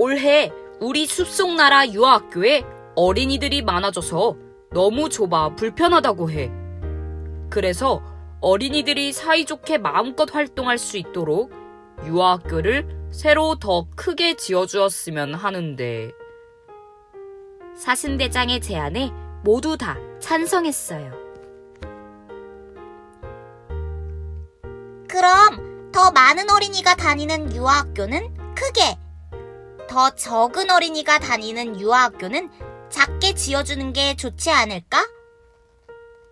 올해 우리 숲속 나라 유아학교에 어린이들이 많아져서 너무 좁아 불편하다고 해. 그래서 어린이들이 사이좋게 마음껏 활동할 수 있도록 유아학교를 새로 더 크게 지어주었으면 하는데. 사신대장의 제안에 모두 다 찬성했어요. 그럼 더 많은 어린이가 다니는 유아학교는 크게, 더 적은 어린이가 다니는 유아학교는 작게 지어주는 게 좋지 않을까?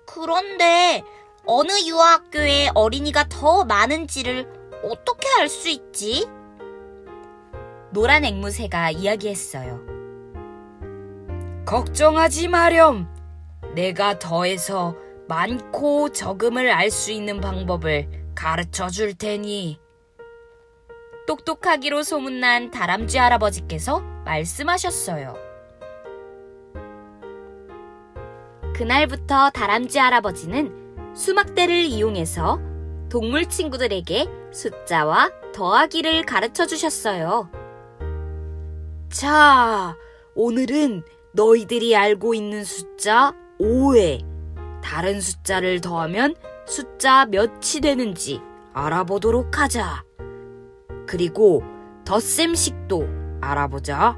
그런데 어느 유아학교에 어린이가 더 많은지를 어떻게 알 수 있지? 노란 앵무새가 이야기했어요. 걱정하지 마렴. 내가 더해서 많고 적음을 알 수 있는 방법을 가르쳐 줄 테니. 똑똑하기로 소문난 다람쥐 할아버지께서 말씀하셨어요. 그날부터 다람쥐 할아버지는 수막대를 이용해서 동물 친구들에게 숫자와 더하기를 가르쳐 주셨어요. 자, 오늘은 너희들이 알고 있는 숫자 5에 다른 숫자를 더하면 숫자 몇이 되는지 알아보도록 하자. 그리고 덧셈식도 알아보자.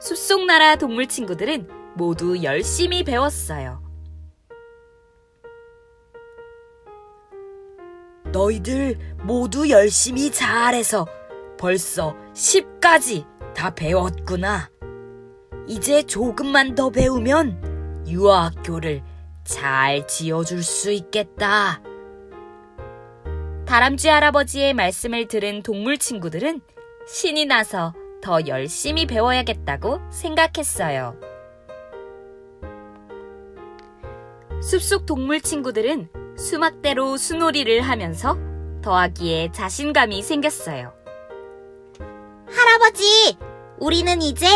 숲속 나라 동물 친구들은 모두 열심히 배웠어요. 너희들 모두 열심히 잘해서 벌써 10까지 다 배웠구나. 이제 조금만 더 배우면 유아학교를 잘 지어줄 수 있겠다. 다람쥐 할아버지의 말씀을 들은 동물 친구들은 신이 나서 더 열심히 배워야겠다고 생각했어요. 숲속 동물 친구들은 수막대로 수놀이를 하면서 더하기에 자신감이 생겼어요. 할아버지, 우리는 이제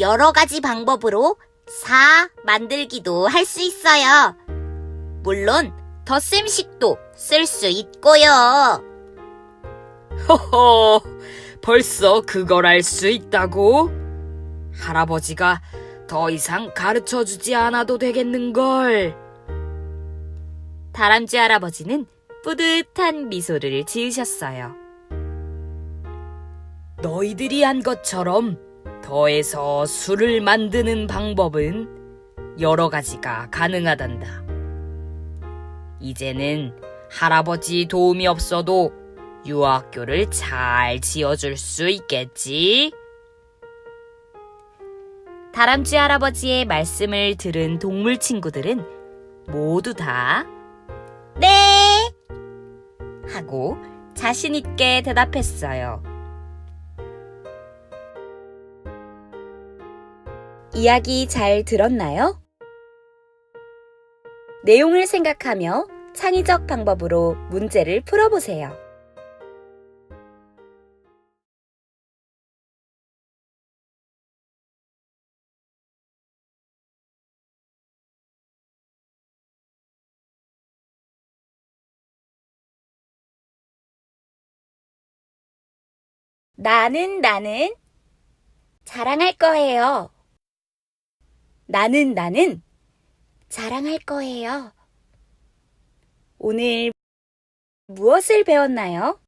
여러 가지 방법으로 4 만들기도 할 수 있어요. 물론 덧셈식도 쓸 수 있고요. 허허, 벌써 그걸 알 수 있다고? 할아버지가 더 이상 가르쳐 주지 않아도 되겠는걸. 다람쥐 할아버지는 뿌듯한 미소를 지으셨어요. 너희들이 한 것처럼 더해서 술을 만드는 방법은 여러 가지가 가능하단다. 이제는 할아버지 도움이 없어도 유아학교를 잘 지어줄 수 있겠지? 다람쥐 할아버지의 말씀을 들은 동물 친구들은 모두 다 네, 하고 자신있게 대답했어요. 이야기 잘 들었나요? 내용을 생각하며 창의적 방법으로 문제를 풀어보세요. 나는 나는 자랑할 거예요. 나는 나는 자랑할 거예요. 오늘 무엇을 배웠나요?